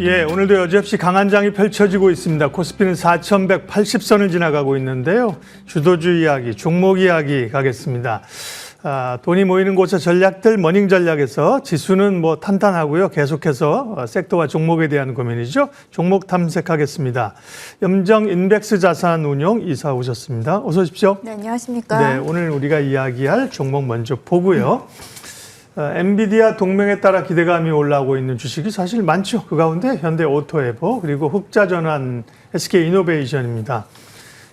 예, 오늘도 여지없이 강한 장이 펼쳐지고 있습니다. 코스피는 4,180선을 지나가고 있는데요. 주도주 이야기, 종목 이야기 가겠습니다. 아, 돈이 모이는 곳의 전략들 머닝 전략에서 지수는 뭐 탄탄하고요. 계속해서 어, 섹터와 종목에 대한 고민이죠. 종목 탐색하겠습니다. 염정 인백스 자산 운용 이사 오셨습니다. 어서 오십시오. 네, 안녕하십니까. 네, 오늘 우리가 이야기할 종목 먼저 보고요. 어, 엔비디아 동맹에 따라 기대감이 올라오고 있는 주식이 사실 많죠. 그 가운데 현대 오토에버 그리고 흑자전환 SK 이노베이션입니다.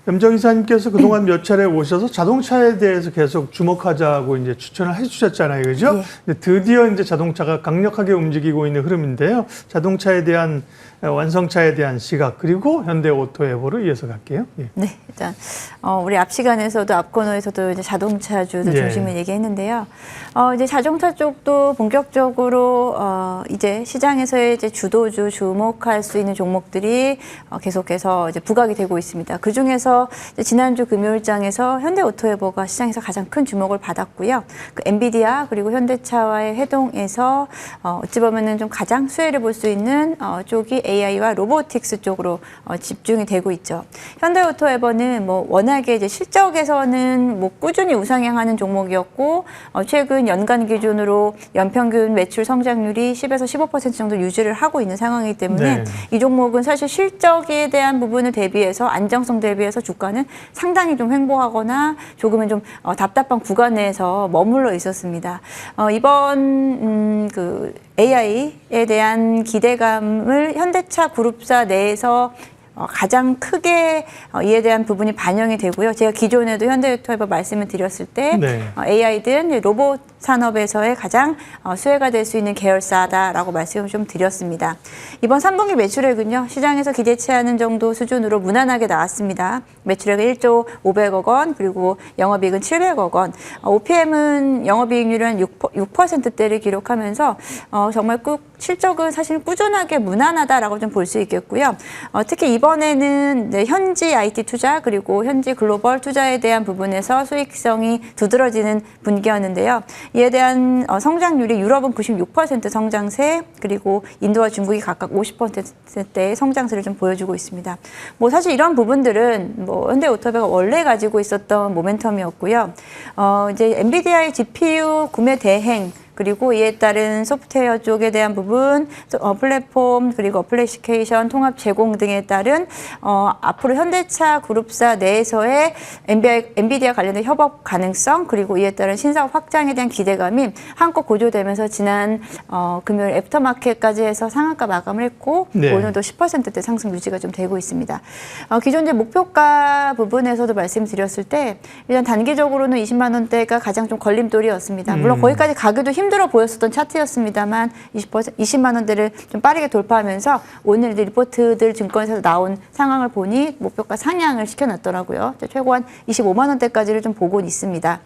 염정 이사님께서 그동안 몇 차례 오셔서 자동차에 대해서 계속 주목하자고 이제 추천을 해주셨잖아요, 그죠? 예. 드디어 이제 자동차가 강력하게 움직이고 있는 흐름인데요. 자동차에 대한 어, 완성차에 대한 시각 그리고 현대 오토에버로 이어서 갈게요. 예. 네, 일단 어, 우리 앞 시간에서도 앞 코너에서도 이제 자동차주도 예. 중심을 얘기했는데요. 어, 이제 자동차 쪽도 본격적으로 어, 이제 시장에서의 이제 주도주 주목할 수 있는 종목들이 어, 계속해서 이제 부각이 되고 있습니다. 그 중에서 이제 지난주 금요일장에서 현대오토에버가 시장에서 가장 큰 주목을 받았고요. 그 엔비디아 그리고 현대차와의 회동에서 어, 어찌 보면은 좀 가장 수혜를 볼 수 있는 어, 쪽이 AI와 로보틱스 쪽으로 어, 집중이 되고 있죠. 현대오토에버는 뭐 워낙에 이제 실적에서는 뭐 꾸준히 우상향하는 종목이었고 어, 최근 연간 기준으로 연평균 매출 성장률이 10에서 15% 정도 유지를 하고 있는 상황이기 때문에 네. 이 종목은 사실 실적에 대한 부분을 대비해서 안정성 대비해서 주가는 상당히 좀 횡보하거나 조금은 좀 어, 답답한 구간에서 머물러 있었습니다. 어, 이번 음, 그 AI에 대한 기대감을 현대차 그룹사 내에서 어, 가장 크게 어, 이에 대한 부분이 반영이 되고요. 제가 기존에도 현대유토에버 말씀을 드렸을 때 네. 어, AI든 로봇 산업에서의 가장 어, 수혜가 될 수 있는 계열사다라고 말씀을 좀 드렸습니다. 이번 3분기 매출액은요 시장에서 기대치 않은 정도 수준으로 무난하게 나왔습니다. 매출액은 1조 500억 원 그리고 영업이익은 700억 원. 어, OPM은 영업이익률은 한 6%, 6%대를 기록하면서 어, 정말 꾹 실적은 사실 꾸준하게 무난하다라고 좀 볼 수 있겠고요. 어, 특히 이번에는 네, 현지 IT 투자 그리고 현지 글로벌 투자에 대한 부분에서 수익성이 두드러지는 분기였는데요. 이에 대한 어, 성장률이 유럽은 96% 성장세 그리고 인도와 중국이 각각 50%대의 성장세를 좀 보여주고 있습니다. 뭐 사실 이런 부분들은 뭐 현대오토배가 원래 가지고 있었던 모멘텀이었고요. 어, 이제 엔비디아의 GPU 구매 대행 그리고 이에 따른 소프트웨어 쪽에 대한 부분, 어, 플랫폼 그리고 어플리케이션 통합 제공 등에 따른 어, 앞으로 현대차 그룹사 내에서의 엔비디아, 엔비디아 관련된 협업 가능성 그리고 이에 따른 신사업 확장에 대한 기대감이 한껏 고조되면서 지난 어, 금요일 애프터마켓까지 해서 상한가 마감을 했고 네. 오늘도 10%대 상승 유지가 좀 되고 있습니다. 어, 기존 이제 목표가 부분에서도 말씀드렸을 때 일단 단기적으로는 20만 원대가 가장 좀 걸림돌이었습니다. 물론 음. 거기까지 가기도 힘 들어 보였었던 차트였습니다만 20% 20만 원대를 좀 빠르게 돌파하면서 오늘 리포트들 증권에서 나온 상황을 보니 목표가 상향을 시켜놨더라고요. 최고 한 25만 원대까지를 좀 보고는 있습니다.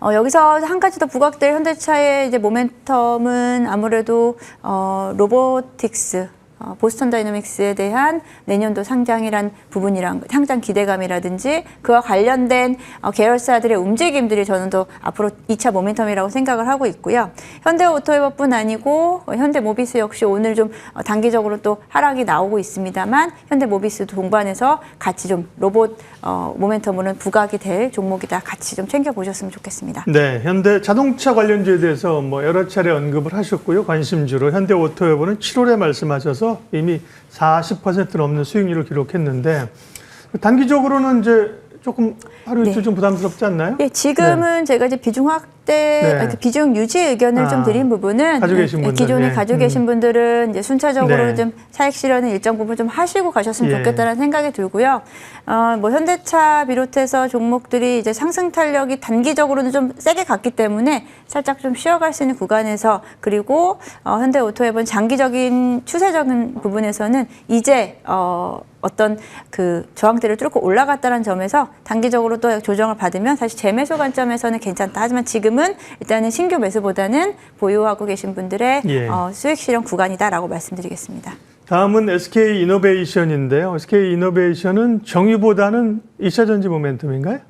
어, 여기서 한 가지 더 부각될 현대차의 이제 모멘텀은 아무래도 어, 로보틱스, 어, 보스턴 다이너믹스에 대한 내년도 상장이란 부분이란 상장 기대감이라든지 그와 관련된 어, 계열사들의 움직임들이 저는 더 앞으로 2차 모멘텀이라고 생각을 하고 있고요. 현대오토웨버뿐 아니고 어, 현대모비스 역시 오늘 좀 어, 단기적으로 또 하락이 나오고 있습니다만 현대모비스도 동반해서 같이 좀 로봇 어, 모멘텀으로는 부각이 될 종목이다 같이 좀 챙겨 보셨으면 좋겠습니다. 네, 현대 자동차 관련주에 대해서 뭐 여러 차례 언급을 하셨고요. 관심주로 현대 오토웨버는 7월에 말씀하셔서 이미 40% 넘는 수익률을 기록했는데 단기적으로는 이제 조금 하루 이틀 네. 좀 부담스럽지 않나요? 예, 지금은 제가 이제 비중 확 대, 네. 아니, 그 비중 유지 의견을 아, 좀 드린 부분은 가지고 예, 분들, 기존에 네. 가지고 계신 분들은 이제 순차적으로 네. 좀 차익 실현은 일정 부분 좀 하시고 가셨으면 예. 좋겠다는 생각이 들고요. 어, 뭐 현대차 비롯해서 종목들이 이제 상승 탄력이 단기적으로는 좀 세게 갔기 때문에 살짝 좀 쉬어갈 수 있는 구간에서 그리고 어, 현대오토앱은 장기적인 추세적인 부분에서는 이제 어, 어떤 그 저항대를 뚫고 올라갔다는 점에서 단기적으로 또 조정을 받으면 사실 재매수 관점에서는 괜찮다. 하지만 지금 은 일단은 신규 매수보다는 보유하고 계신 분들의 예. 어, 수익 실현 구간이다라고 말씀드리겠습니다. 다음은 SK 이노베이션인데요. SK 이노베이션은 정유보다는 2차 전지 모멘텀인가요?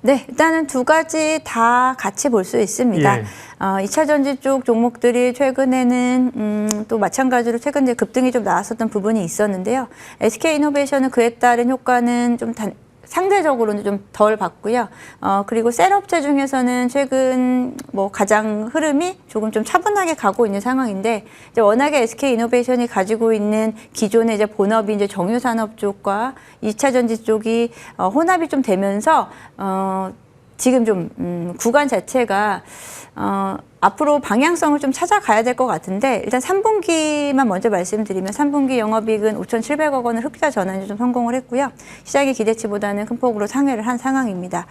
네, 일단은 두 가지 다 같이 볼 수 있습니다. 예. 어, 2차 전지 쪽 종목들이 최근에는 음, 또 마찬가지로 최근 에 급등이 좀 나왔었던 부분이 있었는데요. SK 이노베이션은 그에 따른 효과는 좀 단, 상대적으로는 좀 덜 봤고요. 어, 그리고 셀업체 중에서는 최근 뭐 가장 흐름이 조금 좀 차분하게 가고 있는 상황인데 이제 워낙에 SK 이노베이션이 가지고 있는 기존의 이제 본업이 이제 정유 산업 쪽과 2차 전지 쪽이 어, 혼합이 좀 되면서 어, 지금 좀 음, 구간 자체가 어, 앞으로 방향성을 좀 찾아가야 될 것 같은데 일단 3분기만 먼저 말씀드리면 3분기 영업이익은 5,700억 원을 흑자 전환이 좀 성공을 했고요. 시장의 기대치보다는 큰 폭으로 상회를 한 상황입니다.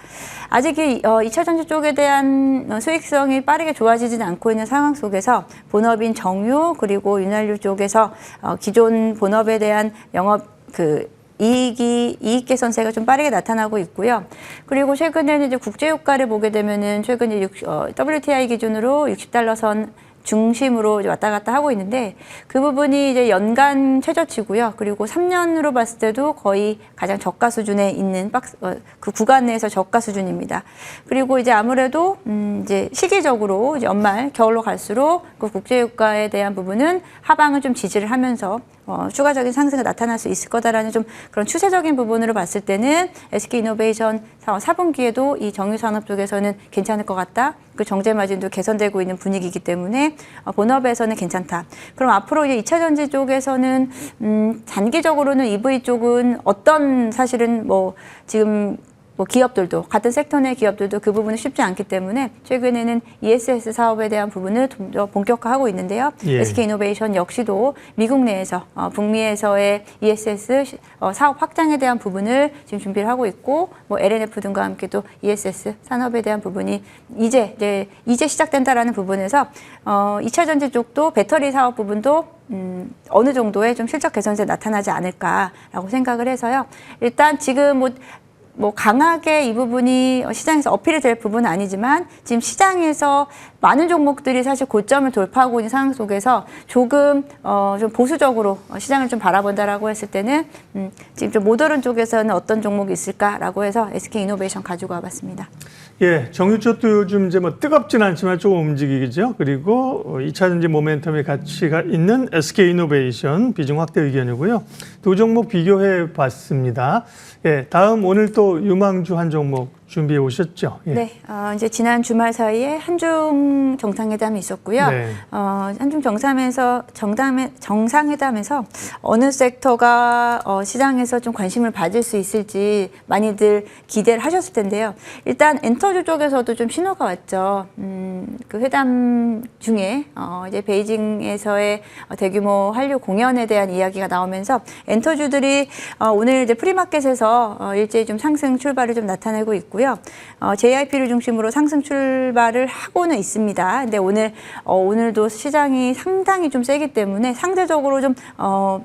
아직 이 어, 2차 전지 쪽에 대한 어, 수익성이 빠르게 좋아지지는 않고 있는 상황 속에서 본업인 정유 그리고 윤활유 쪽에서 어, 기존 본업에 대한 영업 그 이익이 이익 개선세가 좀 빠르게 나타나고 있고요. 그리고 최근에는 이제 국제 유가를 보게 되면은 최근 이제 60, 어, WTI 기준으로 60달러 선 중심으로 이제 왔다 갔다 하고 있는데 그 부분이 이제 연간 최저치고요. 그리고 3년으로 봤을 때도 거의 가장 저가 수준에 있는 박스, 어, 그 구간 내에서 저가 수준입니다. 그리고 이제 아무래도 음 이제 시기적으로 이제 연말 겨울로 갈수록 그 국제 유가에 대한 부분은 하방을 좀 지지를 하면서 어, 추가적인 상승이 나타날 수 있을 거다라는 좀 그런 추세적인 부분으로 봤을 때는 SK 이노베이션 4분기에도 이 정유 산업 쪽에서는 괜찮을 것 같다. 그 정제 마진도 개선되고 있는 분위기이기 때문에 어, 본업에서는 괜찮다. 그럼 앞으로 이제 2차 전지 쪽에서는 음, 단기적으로는 EV 쪽은 어떤 사실은 뭐 지금 뭐 기업들도 같은 섹터 내 기업들도 그 부분은 쉽지 않기 때문에 최근에는 ESS 사업에 대한 부분을 좀 더 본격화하고 있는데요. 예. SK 이노베이션 역시도 미국 내에서 어, 북미에서의 ESS 시- 어, 사업 확장에 대한 부분을 지금 준비를 하고 있고 뭐 LNF 등과 함께 또 ESS 산업에 대한 부분이 이제 이제 이제 시작된다라는 부분에서 어, 2차 전지 쪽도 배터리 사업 부분도 음, 어느 정도의 좀 실적 개선세 나타나지 않을까라고 생각을 해서요. 일단 지금 뭐 뭐 강하게 이 부분이 시장에서 어필이 될 부분은 아니지만 지금 시장에서 많은 종목들이 사실 고점을 돌파하고 있는 상황 속에서 조금 어, 좀 보수적으로 어, 시장을 좀 바라본다라고 했을 때는 음, 지금 좀 모더런 쪽에서는 어떤 종목이 있을까라고 해서 SK 이노베이션 가지고 와봤습니다. 예, 정유 쪽도 요즘 이제 뭐 뜨겁진 않지만 조금 움직이죠. 그리고 어, 2차 전지 모멘텀의 가치가 있는 SK 이노베이션 비중 확대 의견이고요. 두 종목 비교해 봤습니다. 예, 다음 오늘 또 유망주 한 종목 준비해 오셨죠? 예. 네, 어, 이제 지난 주말 사이에 한중 정상회담이 있었고요. 네. 어, 한중 정상에서 정담에, 정상회담에서 어느 섹터가 어, 시장에서 좀 관심을 받을 수 있을지 많이들 기대를 하셨을 텐데요. 일단 엔터주 쪽에서도 좀 신호가 왔죠. 음, 그 회담 중에 어, 이제 베이징에서의 어, 대규모 한류 공연에 대한 이야기가 나오면서 엔터주들이 어, 오늘 이제 프리마켓에서 어, 일제히 좀 상승 출발을 좀 나타내고 있고요. 어, JIP를 중심으로 상승 출발을 하고는 있습니다. 근데 오늘 어, 오늘도 시장이 상당히 좀 세기 때문에 상대적으로 좀 어,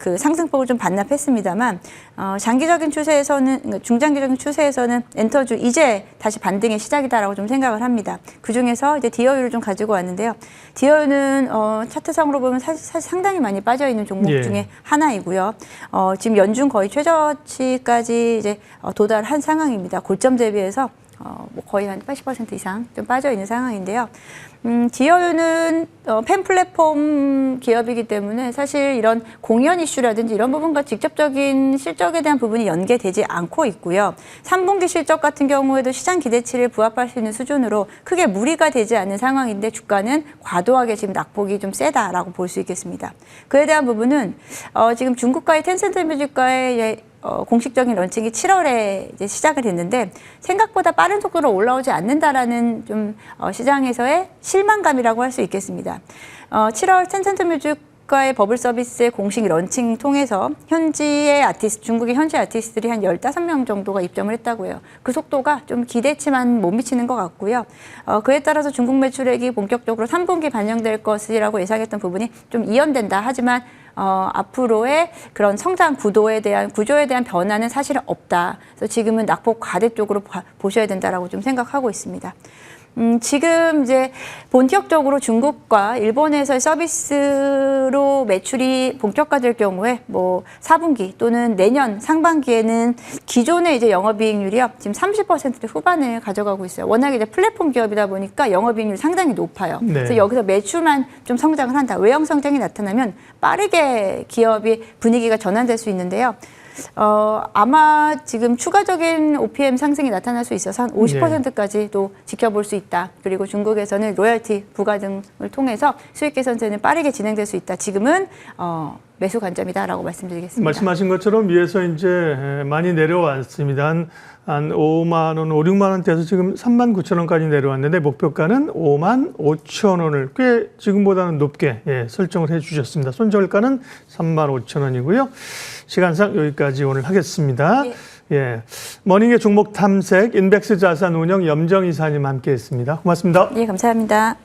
그 상승폭을 좀 반납했습니다만 어, 장기적인 추세에서는 그러니까 중장기적인 추세에서는 엔터주 이제 다시 반등의 시작이다라고 좀 생각을 합니다. 그 중에서 이제 디어유를 좀 가지고 왔는데요. 디어유는 어, 차트상으로 보면 사실, 사실 상당히 많이 빠져 있는 종목 예. 중에 하나이고요. 어, 지금 연중 거의 최저치까지 이제 어, 도달한 상황입니다. 고점 대비해서 어, 뭐 거의 한 80% 이상 좀 빠져 있는 상황인데요. 음, 디어유는 어, 팬 플랫폼 기업이기 때문에 사실 이런 공연 이슈라든지 이런 부분과 직접적인 실적에 대한 부분이 연계되지 않고 있고요. 3분기 실적 같은 경우에도 시장 기대치를 부합할 수 있는 수준으로 크게 무리가 되지 않는 상황인데 주가는 과도하게 지금 낙폭이 좀 세다라고 볼 수 있겠습니다. 그에 대한 부분은 어, 지금 중국과의 텐센트 뮤직과의 어, 공식적인 런칭이 7월에 이제 시작을 됐는데 생각보다 빠른 속도로 올라오지 않는다라는 좀 어, 시장에서의 실망감이라고 할 수 있겠습니다. 어, 7월 텐센트 뮤직과의 버블 서비스의 공식 런칭 통해서 현지의 아티스트, 중국의 현지 아티스트들이 한 15명 정도가 입점을 했다고 해요. 그 속도가 좀 기대치만 못 미치는 것 같고요. 어, 그에 따라서 중국 매출액이 본격적으로 3분기 반영될 것이라고 예상했던 부분이 좀 이연된다. 하지만 어, 앞으로의 그런 성장 구도에 대한 구조에 대한 변화는 사실은 없다. 그래서 지금은 낙폭 과대 쪽으로 봐- 보셔야 된다라고 좀 생각하고 있습니다. 음, 지금 이제 본격적으로 중국과 일본에서의 서비스로 매출이 본격화될 경우에 뭐 4분기 또는 내년 상반기에는 기존의 이제 영업이익률이요. 지금 30% 후반을 가져가고 있어요. 워낙에 이제 플랫폼 기업이다 보니까 영업이익률이 상당히 높아요. 네. 그래서 여기서 매출만 좀 성장을 한다. 외형 성장이 나타나면 빠르게 기업이 분위기가 전환될 수 있는데요. 어, 아마 지금 추가적인 OPM 상승이 나타날 수 있어서 한 50%까지도 지켜볼 수 있다. 그리고 중국에서는 로열티 부과 등을 통해서 수익 개선세는 빠르게 진행될 수 있다. 지금은 어, 매수 관점이다라고 말씀드리겠습니다. 말씀하신 것처럼 위에서 이제 많이 내려왔습니다. 한, 한 5만 원, 5, 6만 원대에서 지금 3만 9천 원까지 내려왔는데 목표가는 5만 5천 원을 꽤 지금보다는 높게 예, 설정을 해 주셨습니다. 손절가는 3만 5천 원이고요. 시간상 여기까지 오늘 하겠습니다. 예. 예. 머닝의 종목 탐색 인백스 자산 운영 염정 이사님 함께 했습니다. 고맙습니다. 예, 감사합니다.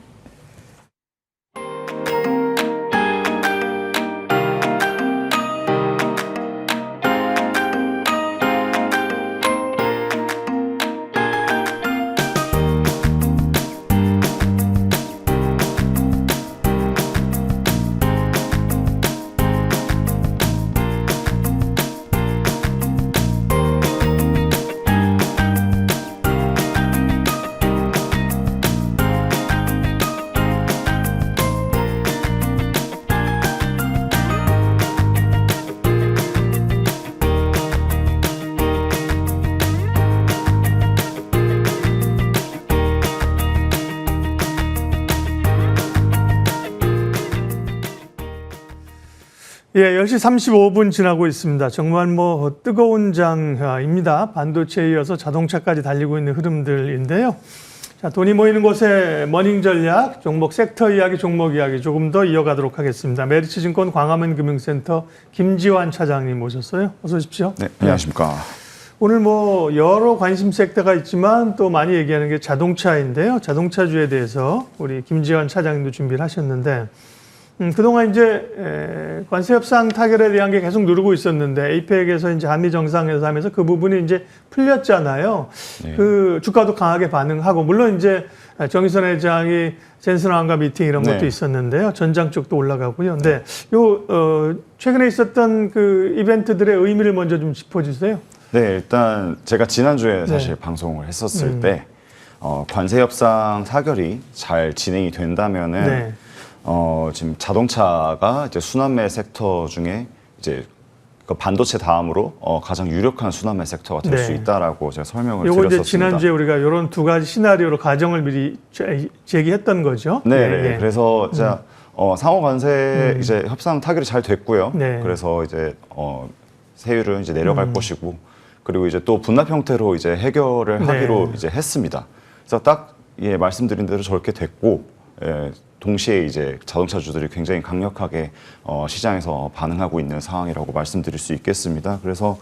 예, 10시 35분 지나고 있습니다. 정말 뭐 뜨거운 장입니다. 반도체에 이어서 자동차까지 달리고 있는 흐름들인데요. 자, 돈이 모이는 곳에 머닝 전략, 종목 섹터 이야기, 종목 이야기 조금 더 이어가도록 하겠습니다. 메리츠 증권 광화문 금융센터 김지환 차장님 모셨어요. 어서 오십시오. 네, 안녕하십니까. 오늘 뭐 여러 관심 섹터가 있지만 또 많이 얘기하는 게 자동차인데요. 자동차주에 대해서 우리 김지환 차장님도 준비를 하셨는데 음, 그동안 이제 에, 관세 협상 타결에 대한 게 계속 누르고 있었는데 에이펙에서 이제 한미 정상회담에서 그 부분이 이제 풀렸잖아요. 네. 그 주가도 강하게 반응하고 물론 이제 정의선 회장이 젠슨 왕과 미팅 이런 것도 네. 있었는데요. 전장 쪽도 올라가고요. 근데 요 어, 최근에 있었던 그 이벤트들의 의미를 먼저 좀 짚어주세요. 네, 일단 제가 지난주에 사실 네. 방송을 했었을 음. 때 어, 관세 협상 타결이 잘 진행이 된다면은 네. 어, 지금 자동차가 이제 순환매 섹터 중에 이제 그 반도체 다음으로 어, 가장 유력한 순환매 섹터가 될 네. 수 있다라고 제가 설명을 요거 이제 드렸었습니다. 지난주에 우리가 이런 두 가지 시나리오로 가정을 미리 제- 제기했던 거죠. 네, 예, 네. 예. 그래서 자 어, 상호 관세 음. 이제 협상 타결이 잘 됐고요. 네. 그래서 이제 어, 세율은 이제 내려갈 음. 것이고 그리고 이제 또 분납 형태로 이제 해결을 네. 하기로 이제 했습니다. 그래서 딱 예, 말씀드린 대로 저렇게 됐고 예, 동시에 이제 자동차주들이 굉장히 강력하게 어, 시장에서 반응하고 있는 상황이라고 말씀드릴 수 있겠습니다. 그래서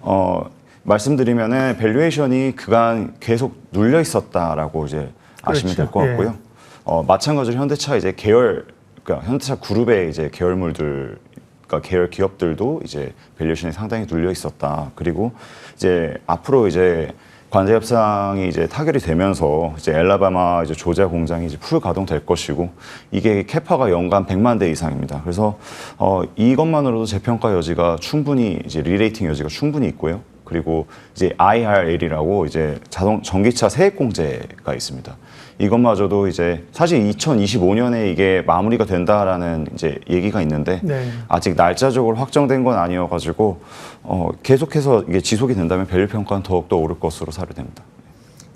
어, 말씀드리면은 밸류에이션이 그간 계속 눌려 있었다라고 이제 아시면 그렇죠. 될 것 같고요. 예. 어, 마찬가지로 현대차 이제 계열, 그러니까 현대차 그룹의 이제 계열물들, 그러니까 계열 기업들도 이제 밸류에이션이 상당히 눌려 있었다. 그리고 이제 앞으로 이제 관세 협상이 이제 타결이 되면서 이제 엘라바마 이제 조자 공장이 이제 풀 가동될 것이고 이게 캐파가 연간 100만 대 이상입니다. 그래서 어, 이것만으로도 재평가 여지가 충분히 이제 리레이팅 여지가 충분히 있고요. 그리고 이제 IRL이라고 이제 자동 전기차 세액 공제가 있습니다. 이것마저도 이제 사실 2025년에 이게 마무리가 된다라는 이제 얘기가 있는데 네. 아직 날짜적으로 확정된 건 아니어가지고 어, 계속해서 이게 지속이 된다면 밸류 평가는 더욱 더 오를 것으로 사료됩니다.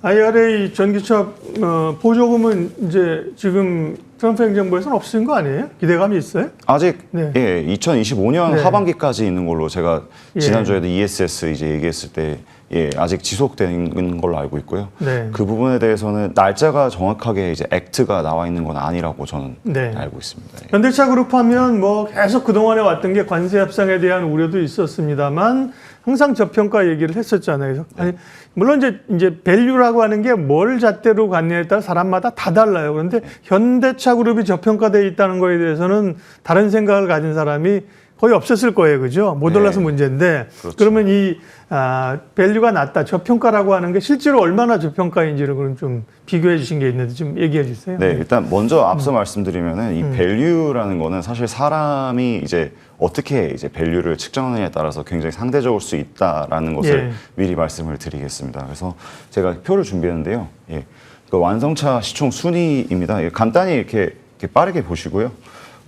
IRA 전기차 어, 보조금은 이제 지금 트럼프 행정부에서는 없어진 거 아니에요? 기대감이 있어요? 아직 네. 예 2025년 네. 하반기까지 있는 걸로 제가 예. 지난주에도 ESS 이제 얘기했을 때 예, 아직 지속되는 걸로 알고 있고요. 네. 그 부분에 대해서는 날짜가 정확하게 이제 액트가 나와 있는 건 아니라고 저는 네. 알고 있습니다. 예. 현대차 그룹 하면 뭐 계속 그동안에 왔던 게 관세 협상에 대한 우려도 있었습니다만 항상 저평가 얘기를 했었잖아요. 그래서 아니, 물론 이제 이제 밸류라고 하는 게 뭘 잣대로 갔냐에 따라 사람마다 다 달라요. 그런데 현대차 그룹이 저평가돼 있다는 거에 대해서는 다른 생각을 가진 사람이 거의 없었을 거예요, 그죠? 못 네. 올라서 문제인데 그렇죠. 그러면 이 아, 밸류가 낮다, 저평가라고 하는 게 실제로 얼마나 저평가인지를 그럼 좀 비교해 주신 게 있는데 좀 얘기해 주세요. 네, 일단 먼저 음. 앞서 말씀드리면은 이 밸류라는 거는 사실 사람이 이제 어떻게 이제 밸류를 측정하느냐에 따라서 굉장히 상대적일 수 있다라는 것을 예. 미리 말씀을 드리겠습니다. 그래서 제가 표를 준비했는데요. 예. 그 완성차 시총 순위입니다. 예, 간단히 이렇게, 이렇게 빠르게 보시고요.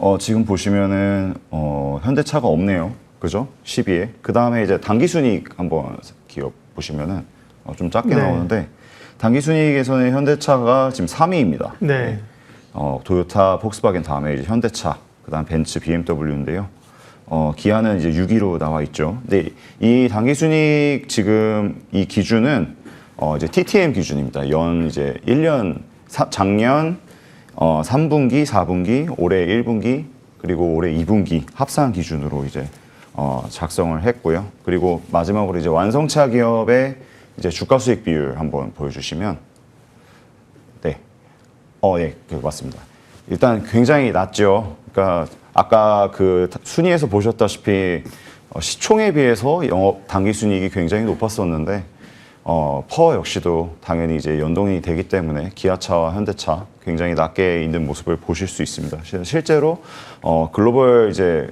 어, 지금 보시면은 어, 현대차가 없네요. 그죠? 10위에. 그 다음에 이제 단기 순위 한번 기업 보시면은 어, 좀 작게 네. 나오는데 단기 순위에서는 현대차가 지금 3위입니다. 네. 어, 도요타, 폭스바겐 다음에 이제 현대차, 그 다음 벤츠, BMW인데요. 어, 기아는 이제 6위로 나와 있죠. 근데 이 단기 순익 지금 이 기준은 어, 이제 TTM 기준입니다. 연 이제 1년 사- 작년 어, 3분기, 4분기, 올해 1분기 그리고 올해 2분기 합산 기준으로 이제 어, 작성을 했고요. 그리고 마지막으로 이제 완성차 기업의 이제 주가 수익 비율 한번 보여주시면 네. 어, 예, 그 맞습니다. 일단 굉장히 낮죠. 그러니까 아까 그 타- 순위에서 보셨다시피 어, 시총에 비해서 영업 단기 순이익이 굉장히 높았었는데 어, 퍼 역시도 당연히 이제 연동이 되기 때문에 기아차와 현대차 굉장히 낮게 있는 모습을 보실 수 있습니다. 실- 실제로 어, 글로벌 이제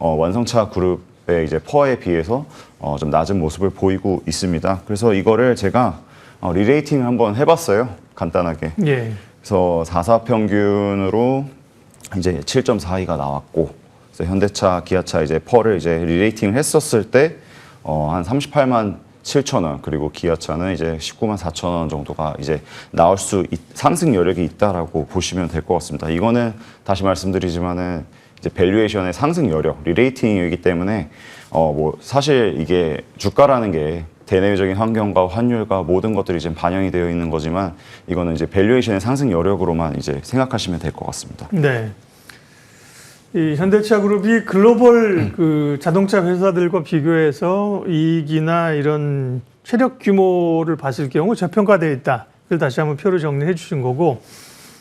어, 완성차 그룹의 이제 퍼에 비해서 어, 좀 낮은 모습을 보이고 있습니다. 그래서 이거를 제가 어, 리레이팅을 한번 해봤어요. 간단하게. 예. 그래서 4사 평균으로 이제 7.42가 나왔고 그래서 현대차, 기아차 이제 펄을 이제 리레이팅을 했었을 때 어, 한 38만 7천 원 그리고 기아차는 이제 19만 4천 원 정도가 이제 나올 수 있- 상승 여력이 있다라고 보시면 될 것 같습니다. 이거는 다시 말씀드리지만은 이제 밸류에이션의 상승 여력, 리레이팅이기 때문에 어 뭐 사실 이게 주가라는 게 대내적인 환경과 환율과 모든 것들이 지금 반영이 되어 있는 거지만 이거는 이제 밸류에이션의 상승 여력으로만 이제 생각하시면 될 것 같습니다. 네. 이 현대차 그룹이 글로벌 그 자동차 회사들과 비교해서 이익이나 이런 체력 규모를 봤을 경우 저평가되어 있다. 그걸 다시 한번 표로 정리해 주신 거고.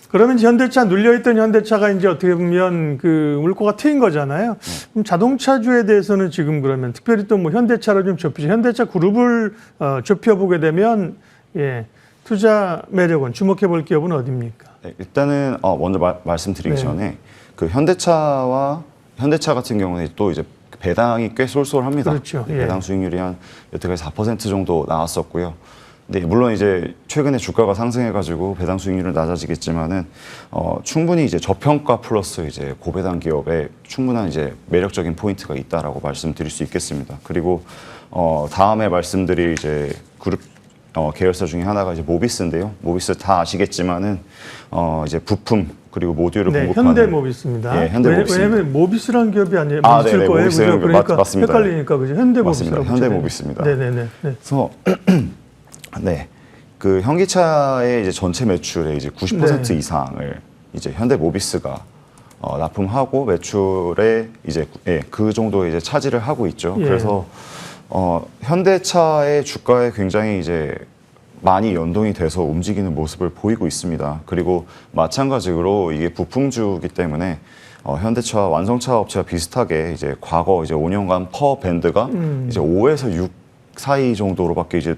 그러면 이제 현대차 눌려있던 현대차가 이제 어떻게 보면 그 물꼬가 트인 거잖아요. 그럼 자동차주에 대해서는 지금 그러면 특별히 또 뭐 현대차로 좀 좁히죠. 현대차 그룹을 어, 좁혀보게 되면 예 투자 매력은 주목해 볼 기업은 어디입니까? 네, 일단은 어, 먼저 마- 말씀드리기 네. 전에 그 현대차와 현대차 같은 경우는 또 이제 배당이 꽤 쏠쏠합니다. 그렇죠. 예. 배당 수익률이 한 여태까지 4% 정도 나왔었고요. 네, 물론 이제 최근에 주가가 상승해가지고 배당 수익률은 낮아지겠지만은 어, 충분히 이제 저평가 플러스 이제 고배당 기업에 충분한 이제 매력적인 포인트가 있다라고 말씀드릴 수 있겠습니다. 그리고 어, 다음에 말씀드릴 이제 그룹 어, 계열사 중에 하나가 이제 모비스인데요. 모비스 다 아시겠지만은 어, 이제 부품 그리고 모듈을 네, 공급하는 현대 모비스입니다. 예, 현대모비스입니다. 왜냐면 모비스라는 기업이 아니에요. 아, 모비스일 네네, 거예요. 모비스라는 그죠? 그러니까 맞- 맞습니다. 헷갈리니까 그죠? 현대 모비스라고 맞습니다. 붙여야 현대 모비스입니다. 되는. 네네네. 네. 그래서 네. 그 현기차의 이제 전체 매출의 이제 90% 네. 이상을 이제 현대 모비스가 어, 납품하고 매출의 이제 예, 그 정도 이제 차지를 하고 있죠. 예. 그래서 어, 현대차의 주가에 굉장히 이제 많이 연동이 돼서 움직이는 모습을 보이고 있습니다. 그리고 마찬가지로 이게 부품주기 때문에 어, 현대차 완성차 업체와 비슷하게 이제 과거 이제 5년간 퍼 밴드가 음. 이제 5에서 6 사이 정도로밖에 이제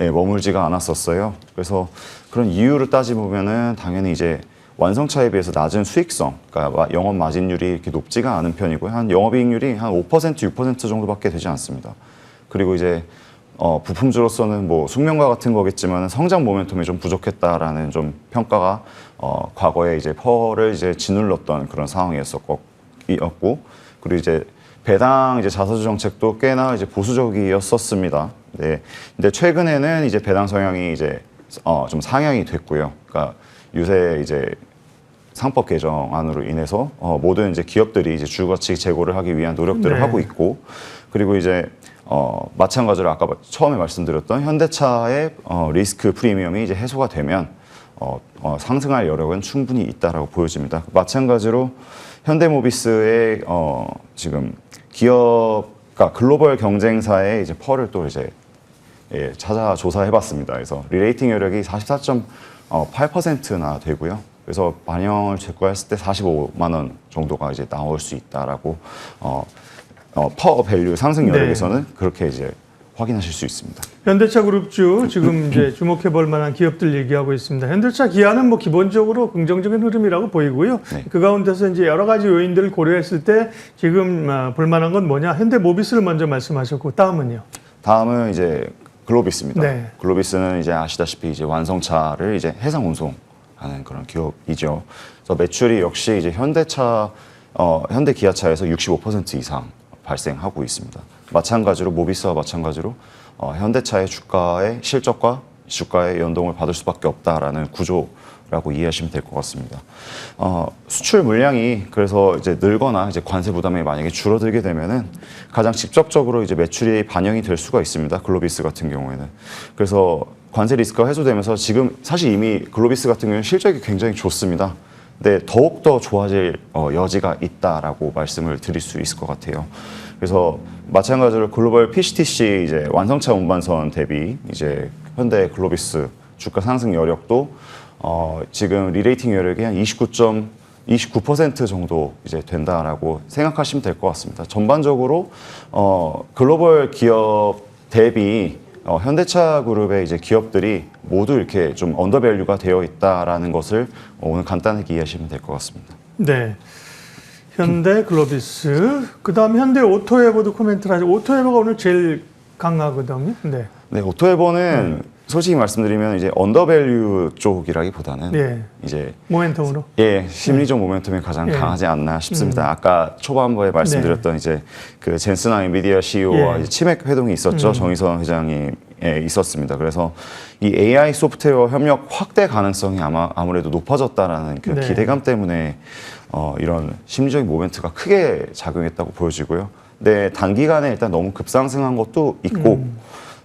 예, 머물지가 않았었어요. 그래서 그런 이유를 따지보면은 당연히 이제 완성차에 비해서 낮은 수익성, 그러니까 마- 영업 마진율이 이렇게 높지가 않은 편이고요. 한 영업이익률이 한 5% 6% 정도밖에 되지 않습니다. 그리고 이제 어, 부품주로서는 뭐 숙명과 같은 거겠지만 성장 모멘텀이 좀 부족했다라는 좀 평가가 어, 과거에 이제 퍼를 이제 짓눌렀던 그런 상황이었었고 그리고 이제 배당 이제 자사주 정책도 꽤나 이제 보수적이었었습니다. 네. 근데 최근에는 이제 배당 성향이 이제 어, 좀 상향이 됐고요. 그러니까 요새 이제 상법 개정안으로 인해서 어, 모든 이제 기업들이 이제 주가치 제고를 하기 위한 노력들을 네. 하고 있고 그리고 이제 어, 마찬가지로 아까 처음에 말씀드렸던 현대차의 어, 리스크 프리미엄이 이제 해소가 되면 어, 어, 상승할 여력은 충분히 있다라고 보여집니다. 마찬가지로 현대모비스의 어, 지금 기업, 그러니까 글로벌 경쟁사의 이제 펄을 또 이제 예, 찾아 조사해봤습니다. 그래서 리레이팅 여력이 44.8%나 되고요. 그래서 반영을 제거했을 때 45만 원 정도가 이제 나올 수 있다라고 어, 어, 파워 밸류 상승 네. 여력에서는 그렇게 이제 확인하실 수 있습니다. 현대차 그룹주 지금 이제 주목해 볼 만한 기업들 얘기하고 있습니다. 현대차 기아는 뭐 기본적으로 긍정적인 흐름이라고 보이고요. 네. 그 가운데서 이제 여러 가지 요인들을 고려했을 때 지금 아, 볼 만한 건 뭐냐? 현대 모비스를 먼저 말씀하셨고 다음은요. 다음은 이제 글로비스입니다. 네. 글로비스는 이제 아시다시피 이제 완성차를 이제 해상 운송하는 그런 기업이죠. 그래서 매출이 역시 이제 현대차, 어, 현대 기아차에서 65% 이상 발생하고 있습니다. 마찬가지로 모비스와 마찬가지로 어, 현대차의 주가의 실적과 주가의 연동을 받을 수밖에 없다라는 구조라고 이해하시면 될 것 같습니다. 어, 수출 물량이 그래서 이제 늘거나 이제 관세 부담이 만약에 줄어들게 되면은 가장 직접적으로 이제 매출이 반영이 될 수가 있습니다. 글로비스 같은 경우에는. 그래서 관세 리스크가 해소되면서 지금 사실 이미 글로비스 같은 경우는 실적이 굉장히 좋습니다. 근데 더욱 더 좋아질 어, 여지가 있다라고 말씀을 드릴 수 있을 것 같아요. 그래서 마찬가지로 글로벌 PCTC 이제 완성차 운반선 대비 이제 현대 글로비스 주가 상승 여력도 어, 지금 리레이팅 여력이 한 29점 29% 정도 이제 된다라고 생각하시면 될 것 같습니다. 전반적으로 어, 글로벌 기업 대비 어, 현대차 그룹의 이제 기업들이 모두 이렇게 좀 언더밸류가 되어 있다라는 것을 어, 오늘 간단하게 이해하시면 될 것 같습니다. 네. 현대 글로비스. 그다음 현대 오토에버도 코멘트를 하죠. 오토에버가 오늘 제일 강하거든요. 네. 네, 오토에버는 솔직히 말씀드리면 이제 언더밸류 쪽이라기보다는 예. 이제 모멘텀으로. 예, 심리적 모멘텀이 가장 예. 강하지 않나 싶습니다. 아까 초반부에 말씀드렸던 이제 그 젠스나 엔비디아 CEO와 예. 치맥 회동이 있었죠. 정의선 회장이 예, 있었습니다. 그래서 이 AI 소프트웨어 협력 확대 가능성이 아마 아무래도 높아졌다라는 그 네. 기대감 때문에 어, 이런 심리적인 모멘트가 크게 작용했다고 보여지고요. 근데 단기간에 일단 너무 급상승한 것도 있고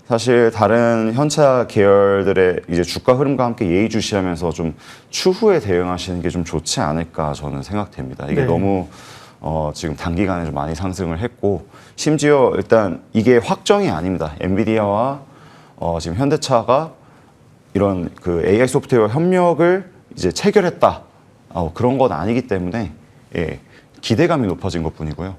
사실 다른 현차 계열들의 이제 주가 흐름과 함께 예의주시하면서 좀 추후에 대응하시는 게 좀 좋지 않을까 저는 생각됩니다. 이게 네. 너무 어, 지금 단기간에 좀 많이 상승을 했고 심지어 일단 이게 확정이 아닙니다. 엔비디아와 어, 지금 현대차가 이런 그 AI 소프트웨어 협력을 이제 체결했다. 어, 그런 건 아니기 때문에 예, 기대감이 높아진 것 뿐이고요.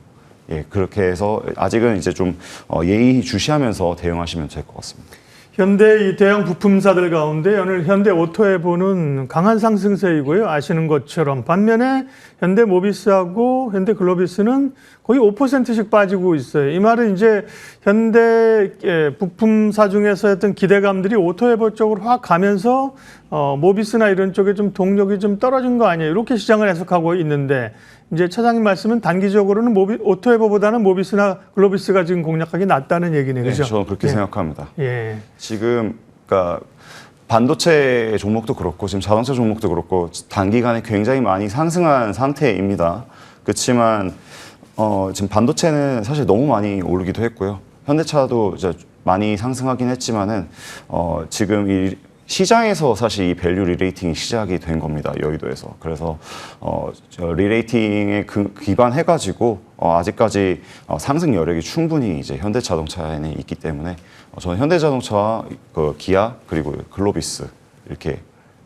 예, 그렇게 해서 아직은 이제 좀 어, 예의 주시하면서 대응하시면 될 것 같습니다. 현대 이 대형 부품사들 가운데 오늘 현대 오토에보는 강한 상승세이고요. 아시는 것처럼 반면에 현대 모비스하고 현대 글로비스는 거의 5%씩 빠지고 있어요. 이 말은 이제 현대 예, 부품사 중에서 했던 기대감들이 오토에보 쪽으로 확 가면서 어, 모비스나 이런 쪽에 좀 동력이 좀 떨어진 거 아니에요. 이렇게 시장을 해석하고 있는데 이제 차장님 말씀은 단기적으로는 모비, 오토에보보다는 모비스나 글로비스가 지금 공략하기 낫다는 얘기네요. 네, 그죠? 저는 그렇게 예. 생각합니다. 예. 지금 그러니까 반도체 종목도 그렇고 지금 자동차 종목도 그렇고 단기간에 굉장히 많이 상승한 상태입니다. 그렇지만 어, 지금 반도체는 사실 너무 많이 오르기도 했고요. 현대차도 이제 많이 상승하긴 했지만은 어, 지금 이 시장에서 사실 이 밸류 리레이팅이 시작이 된 겁니다. 여의도에서. 그래서 어, 저 리레이팅에 그, 기반해가지고 어, 아직까지 어, 상승 여력이 충분히 이제 현대자동차에는 있기 때문에 어, 저는 현대자동차와 그 기아 그리고 글로비스 이렇게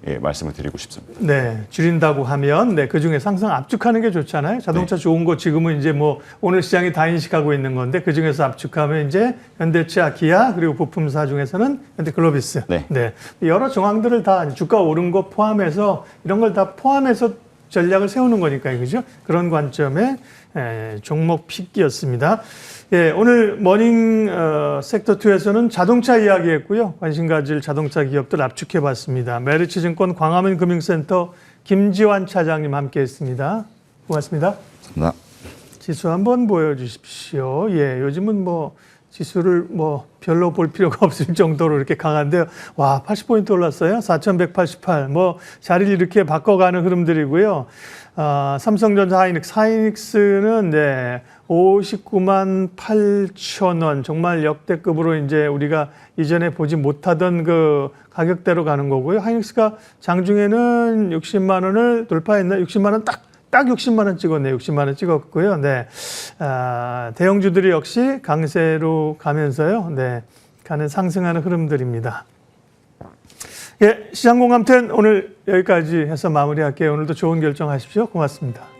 예, 말씀을 드리고 싶습니다. 네, 줄인다고 하면 네, 그 중에 상승 압축하는 게 좋잖아요. 자동차 좋은 거 지금은 이제 뭐 오늘 시장이 다 인식하고 있는 건데 그 중에서 압축하면 이제 현대차, 기아 그리고 부품사 중에서는 현대 글로비스. 네. 여러 정황들을 다 주가 오른 거 포함해서 이런 걸 다 포함해서 전략을 세우는 거니까요. 그죠? 그런 관점의 에, 종목 픽이었습니다. 예, 오늘 머닝 어, 섹터 2에서는 자동차 이야기했고요. 관심 가질 자동차 기업들 압축해 봤습니다. 메리츠 증권 광화문 금융센터 김지환 차장님 함께 했습니다. 고맙습니다. 감사합니다. 지수 한번 보여 주십시오. 예, 요즘은 뭐 지수를 뭐 별로 볼 필요가 없을 정도로 이렇게 강한데요. 와, 80포인트 올랐어요. 4,188. 뭐 자리를 이렇게 바꿔가는 흐름들이고요. 아, 삼성전자 하이닉스, 하이닉스는 네, 59만 8천 원. 정말 역대급으로 이제 우리가 이전에 보지 못하던 그 가격대로 가는 거고요. 하이닉스가 장중에는 60만 원을 돌파했나? 60만 원 딱. 딱 60만 원 찍었네요. 60만 원 찍었고요. 네. 아, 대형주들이 역시 강세로 가면서요. 네. 가는 상승하는 흐름들입니다. 예, 시장 공감 텐 오늘 여기까지 해서 마무리할게요. 오늘도 좋은 결정 하십시오. 고맙습니다.